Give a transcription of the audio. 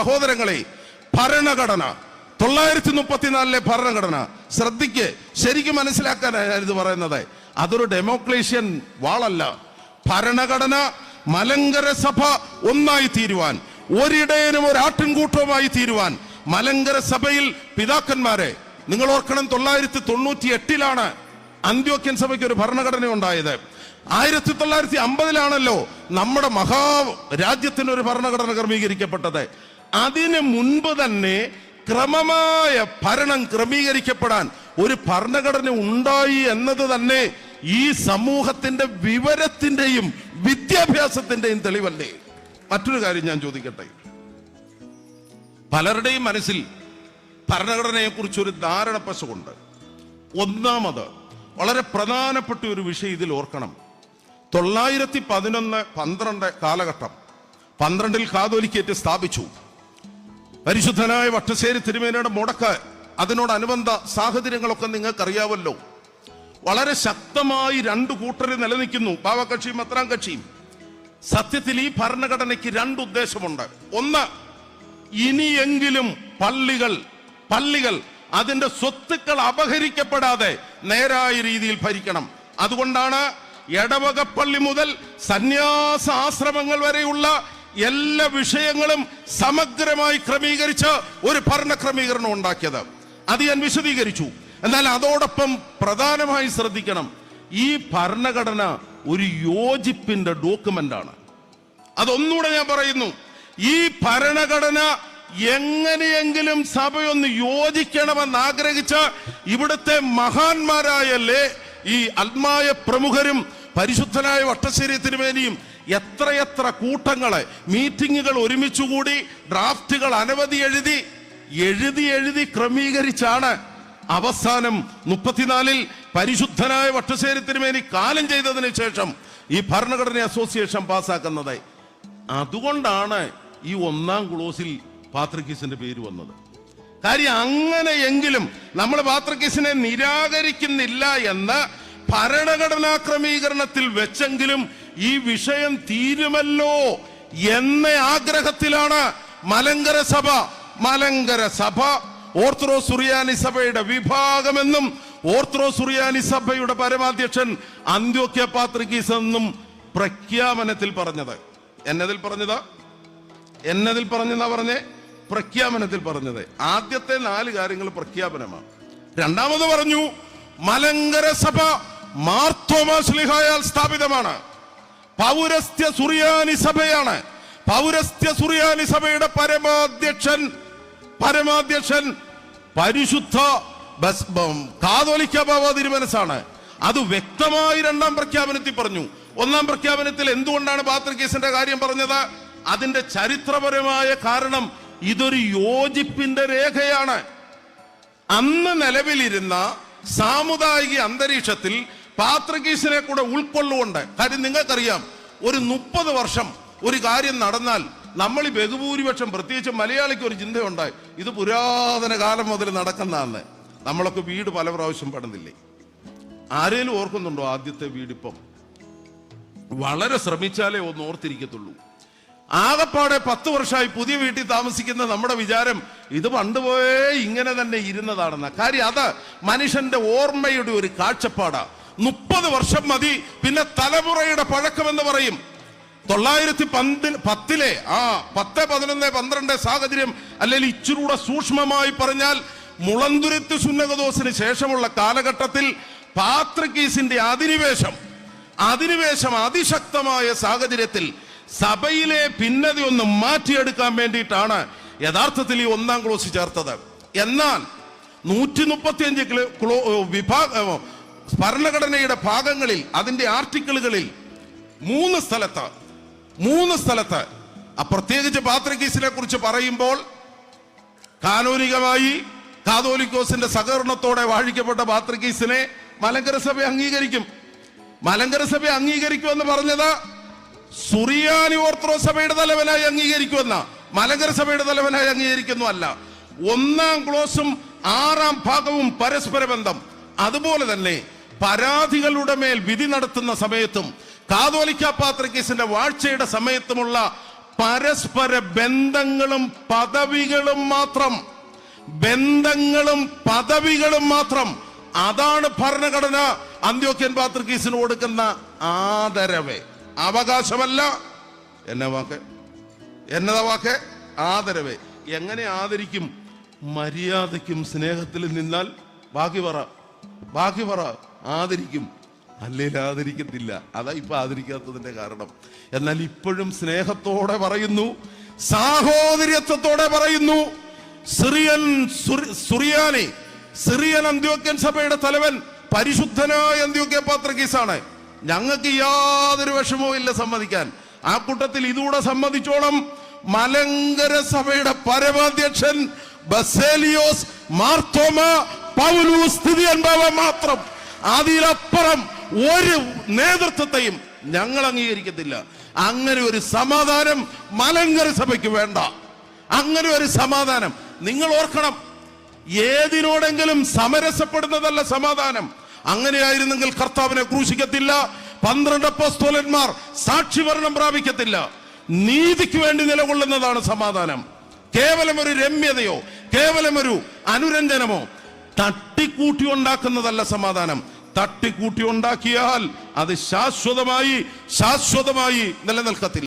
സഹോദരങ്ങളെ ഭരണഘടന. തൊള്ളായിരത്തി മുപ്പത്തിനാലിലെ ഭരണഘടന. ശ്രദ്ധിക്ക് ശരിക്കും മനസ്സിലാക്കാനാണ് ഇത് പറയുന്നത്. അതൊരു ഡെമോക്രേഷ്യൻ വാളല്ല. ഭരണഘടന മലങ്കര സഭ ഒന്നായി തീരുവാൻ ഒരിടയനും ഒരു ആട്ടിൻകൂട്ടവുമായി തീരുവാൻ മലങ്കര സഭയിൽ പിതാക്കന്മാരെ നിങ്ങൾ ഓർക്കണം തൊള്ളായിരത്തി തൊണ്ണൂറ്റി എട്ടിലാണ് അന്ത്യോക്യൻ സഭയ്ക്ക് ഒരു ഭരണഘടന ഉണ്ടായത്. ആയിരത്തി തൊള്ളായിരത്തി അമ്പതിലാണല്ലോ നമ്മുടെ മഹാ രാജ്യത്തിന് ഒരു ഭരണഘടന ക്രമീകരിക്കപ്പെട്ടത്. അതിന് മുൻപ് തന്നെ ക്രമമായ ഭരണം ക്രമീകരിക്കപ്പെടാൻ ഒരു ഭരണഘടന ഉണ്ടായി എന്നത് തന്നെ ഈ സമൂഹത്തിന്റെ വിവരത്തിന്റെയും വിദ്യാഭ്യാസത്തിന്റെയും തെളിവല്ലേ? മറ്റൊരു കാര്യം ഞാൻ ചോദിക്കട്ടെ. പലരുടെയും മനസ്സിൽ ഭരണഘടനയെ കുറിച്ച് ഒരു ധാരണ പശുണ്ട് ഒന്നാമത് വളരെ പ്രധാനപ്പെട്ട ഒരു വിഷയം ഇതിൽ ഓർക്കണം. തൊള്ളായിരത്തി പതിനൊന്ന് പന്ത്രണ്ട് കാലഘട്ടം പന്ത്രണ്ടിൽ കാതോലിക്കേറ്റ് സ്ഥാപിച്ചു. പരിശുദ്ധനായ വട്ടശ്ശേരി തിരുമേനയുടെ മുടക്ക് അതിനോടനുബന്ധ സാഹചര്യങ്ങളൊക്കെ നിങ്ങൾക്കറിയാവല്ലോ. വളരെ ശക്തമായി രണ്ടു കൂട്ടർ നിലനിൽക്കുന്നു. പാവകക്ഷിയും അത്രാം കക്ഷിയും സത്യത്തിൽ ഈ ഭരണഘടനയ്ക്ക് രണ്ട് ഉദ്ദേശമുണ്ട്. ഒന്ന് ഇനിയെങ്കിലും പള്ളികൾ പള്ളികൾ അതിന്റെ സ്വത്തുക്കൾ അപഹരിക്കപ്പെടാതെ നേരായ രീതിയിൽ ഭരിക്കണം. അതുകൊണ്ടാണ് എടവകപ്പള്ളി മുതൽ സന്യാസ ആശ്രമങ്ങൾ വരെയുള്ള എല്ലാ വിഷയങ്ങളും സമഗ്രമായി ക്രമീകരിച്ച് ഒരു ഭരണ ക്രമീകരണം ഉണ്ടാക്കിയത്. അത് ഞാൻ വിശദീകരിച്ചു. എന്നാൽ അതോടൊപ്പം പ്രധാനമായി ശ്രദ്ധിക്കണം ഈ ഭരണഘടന ഒരു യോജിപ്പിന്റെ ഡോക്യുമെന്റ് ആണ് അതൊന്നുകൂടെ ഞാൻ പറയുന്നു ഈ ഭരണഘടന എങ്ങനെയെങ്കിലും സഭയൊന്ന് യോജിക്കണമെന്ന് ആഗ്രഹിച്ച് ഇവിടുത്തെ മഹാന്മാരായല്ലേ ഈ ആത്മായ പ്രമുഖരും പരിശുദ്ധനായ വട്ടശ്ശേരി തിരുമേനിയും എത്രയെത്ര കൂട്ടങ്ങളെ മീറ്റിങ്ങുകൾ ഒരുമിച്ചുകൂടി ഡ്രാഫ്റ്റുകൾ അനവധി എഴുതി എഴുതി എഴുതി ക്രമീകരിച്ചാണ് അവസാനം മുപ്പത്തിനാലിൽ പരിശുദ്ധനായ വട്ടശ്ശേരി തിരുമേനി കാലം ചെയ്തതിന് ശേഷം ഈ ഭരണഘടന അസോസിയേഷൻ പാസ്സാക്കുന്നത്. അതുകൊണ്ടാണ് ഈ ഒന്നാം ക്ലോസിൽ പാത്രിക്കീസിന്റെ പേര് വന്നത്. കാര്യം അങ്ങനെയെങ്കിലും നമ്മൾ പാത്രക്കീസിനെ നിരാകരിക്കുന്നില്ല എന്ന് ഭരണഘടനാ ക്രമീകരണത്തിൽ വെച്ചെങ്കിലും ഈ വിഷയം തീരുമല്ലോ എന്ന ആഗ്രഹത്തിലാണ് മലങ്കര സഭ. മലങ്കര സഭ ഓർത്തഡോക്സ് സുറിയാനി സഭയുടെ വിഭാഗമെന്നും ഓർത്തഡോക്സ് സുറിയാനി സഭയുടെ പരമാധ്യക്ഷൻ അന്ത്യോക്യ പാത്രികീസ് എന്നും പ്രഖ്യാപനത്തിൽ പറഞ്ഞത്. എന്നതിൽ പറഞ്ഞത്? എന്നതിൽ പറഞ്ഞെന്നാ പറഞ്ഞേ? പ്രഖ്യാപനത്തിൽ പറഞ്ഞത്. ആദ്യത്തെ നാല് കാര്യങ്ങൾ പ്രഖ്യാപനമാണ്. രണ്ടാമത് പറഞ്ഞു മലങ്കര സഭ മാർത്തോമാ സ്ലിഹായാൽ സ്ഥാപിതമാണ്. പൗരസ്ത്യ സുറിയാനി സഭയാണ്. പൗരസ്ത്യ സുറിയാനി സഭയുടെ പരമാധ്യക്ഷൻ പരമാധ്യക്ഷൻ പരിശുദ്ധ കാതോലിക്ക ബാബ തിരുമനസാണ് അത് വ്യക്തമായി രണ്ടാം പ്രഖ്യാപനത്തിൽ പറഞ്ഞു. ഒന്നാം പ്രഖ്യാപനത്തിൽ എന്തുകൊണ്ടാണ് ബാത്രികേസിന്റെ കാര്യം പറഞ്ഞത്? അതിന്റെ ചരിത്രപരമായ കാരണം ഇതൊരു യോജിപ്പിന്റെ രേഖയാണ്. അന്ന് നിലവിലിരുന്ന സാമുദായിക അന്തരീക്ഷത്തിൽ പാത്രകീസിനെ കൂടെ ഉൾക്കൊള്ളുകൊണ്ട് കാര്യം നിങ്ങൾക്കറിയാം ഒരു മുപ്പത് വർഷം ഒരു കാര്യം നടന്നാൽ നമ്മൾ ഈ ബഹുഭൂരിപക്ഷം പ്രത്യേകിച്ച് മലയാളിക്ക് ഒരു ചിന്തയുണ്ടായി ഇത് പുരാതന കാലം മുതൽ നടക്കുന്നതാണ്. നമ്മളൊക്കെ വീട് പല പ്രാവശ്യം പണിതില്ലേ? ആരേലും ഓർക്കുന്നുണ്ടോ ആദ്യത്തെ വീടിപ്പം? വളരെ ശ്രമിച്ചാലേ ഒന്ന് ഓർത്തിരിക്കത്തുള്ളൂ. ആകപ്പാടെ പത്ത് വർഷമായി പുതിയ വീട്ടിൽ താമസിക്കുന്ന നമ്മുടെ വിചാരം ഇത് പണ്ടുപോയേ ഇങ്ങനെ തന്നെ ഇരുന്നതാണെന്ന. കാര്യം അത് മനുഷ്യന്റെ ഓർമ്മയുടെ ഒരു കാഴ്ചപ്പാടാ. മുപ്പത് വർഷം മതി. പിന്നെ തലമുറയുടെ പഴക്കമെന്ന് പറയും. തൊള്ളായിരത്തി പന്തി പത്തിലെ ആ പത്ത് പതിനൊന്ന് പന്ത്രണ്ട് സാഹചര്യം അല്ലെങ്കിൽ ഇച്ചിരൂടെ സൂക്ഷ്മമായി പറഞ്ഞാൽ മുളന്തുരുത്തി സുന്നകദോസിന് ശേഷമുള്ള കാലഘട്ടത്തിൽ പാത്രക്കീസിന്റെ അധിനിവേശം അധിനിവേശം അതിശക്തമായ സാഹചര്യത്തിൽ സഭയിലെ ഭിന്നതയൊന്ന് മാറ്റിയെടുക്കാൻ വേണ്ടിയിട്ടാണ് യഥാർത്ഥത്തിൽ ഈ ഒന്നാം ക്ലോസ് ചേർത്തത്. എന്നാൽ നൂറ്റി മുപ്പത്തിയഞ്ച് വിഭാഗ ഭരണഘടനയുടെ ഭാഗങ്ങളിൽ അതിന്റെ ആർട്ടിക്കിളുകളിൽ മൂന്ന് സ്ഥലത്ത് മൂന്ന് സ്ഥലത്ത് പ്രത്യേകിച്ച് പാത്രക്കീസിനെ കുറിച്ച് പറയുമ്പോൾ കാനൂനികമായി കാതോലിക്കോസിന്റെ സഹകരണത്തോടെ വാഴിക്കപ്പെട്ട പാത്രക്കീസിനെ മലങ്കര സഭ അംഗീകരിക്കും. മലങ്കര സഭ അംഗീകരിക്കുമെന്ന് പറഞ്ഞത് സുറിയാനി ഓർത്തഡോക്സ് സഭയുടെ തലവനായി അംഗീകരിക്കുമെന്ന മലങ്കര സഭയുടെ തലവനായി അംഗീകരിക്കുന്നു അല്ല. ഒന്നാം ക്ലോസും ആറാം ഭാഗവും പരസ്പര ബന്ധം അതുപോലെ തന്നെ പരാതികളുടെ മേൽ വിധി നടത്തുന്ന സമയത്തും കാതോലിക്ക പാത്രക്കേസിന്റെ വാഴ്ചയുടെ സമയത്തുമുള്ള പരസ്പര ബന്ധങ്ങളും പദവികളും മാത്രം ബന്ധങ്ങളും പദവികളും മാത്രം. അതാണ് ഭരണഘടന. അന്ത്യോക്യൻ പാത്രക്കേസിന് കൊടുക്കുന്ന ആദരവേ. അവകാശമല്ല. എന്നെ വാക്ക്? എന്നതാ വാക്ക്? ആദരവ്. എങ്ങനെ ആദരിക്കും? മര്യാദയ്ക്കും സ്നേഹത്തിലും നിന്നാൽ. ബാക്കി പറ. ബാക്കി പറ. ആദരിക്കും. അല്ലെങ്കിൽ ആദരിക്കത്തില്ല. അതാ ഇപ്പൊ ആദരിക്കാത്തതിന്റെ കാരണം. എന്നാൽ ഇപ്പോഴും സ്നേഹത്തോടെ പറയുന്നു സാഹോദര്യത്വത്തോടെ പറയുന്നു. സിറിയൻ സുറി- സുറിയാനി സിറിയൻ അന്ത്യോക്യൻ സഭയുടെ തലവൻ പരിശുദ്ധനായ അന്ത്യോക്യ പാത്രകീസാണ് ഞങ്ങൾക്ക് യാതൊരു വിഷമവും ഇല്ല സമ്മതിക്കാൻ. ആ കൂട്ടത്തിൽ ഇതുകൂടെ സമ്മതിച്ചോളം മലങ്കര സഭയുടെ പരമാധ്യക്ഷൻ ബസേലിയോസ് മാർത്തോമ പൗലൂസ് സ്ഥിതി ബാബ മാത്രം. അതിലപ്പുറം ഒരു നേതൃത്വത്തെയും ഞങ്ങൾ അംഗീകരിക്കത്തില്ല. അങ്ങനെ ഒരു സമാധാനം മലങ്കര സഭയ്ക്ക് വേണ്ട. അങ്ങനെ ഒരു സമാധാനം. നിങ്ങൾ ഓർക്കണം ഏതിനോടെങ്കിലും സമരസപ്പെടുന്നതല്ല സമാധാനം. അങ്ങനെയായിരുന്നെങ്കിൽ കർത്താവിനെ ക്രൂശിക്കത്തില്ല പന്ത്രണ്ട് അപ്പോസ്തോലന്മാർ സാക്ഷിഭരണം പ്രാപിക്കത്തില്ല. നീതിക്ക് വേണ്ടി നിലകൊള്ളുന്നതാണ് സമാധാനം. കേവലം ഒരു രമ്യതയോ കേവലം ഒരു അനുരഞ്ജനമോ തട്ടിക്കൂട്ടി ഉണ്ടാക്കുന്നതല്ല സമാധാനം. തട്ടിക്കൂട്ടി ഉണ്ടാക്കിയാൽ അത് ശാശ്വതമായി ശാശ്വതമായി നിലനിൽക്കത്തില്ല.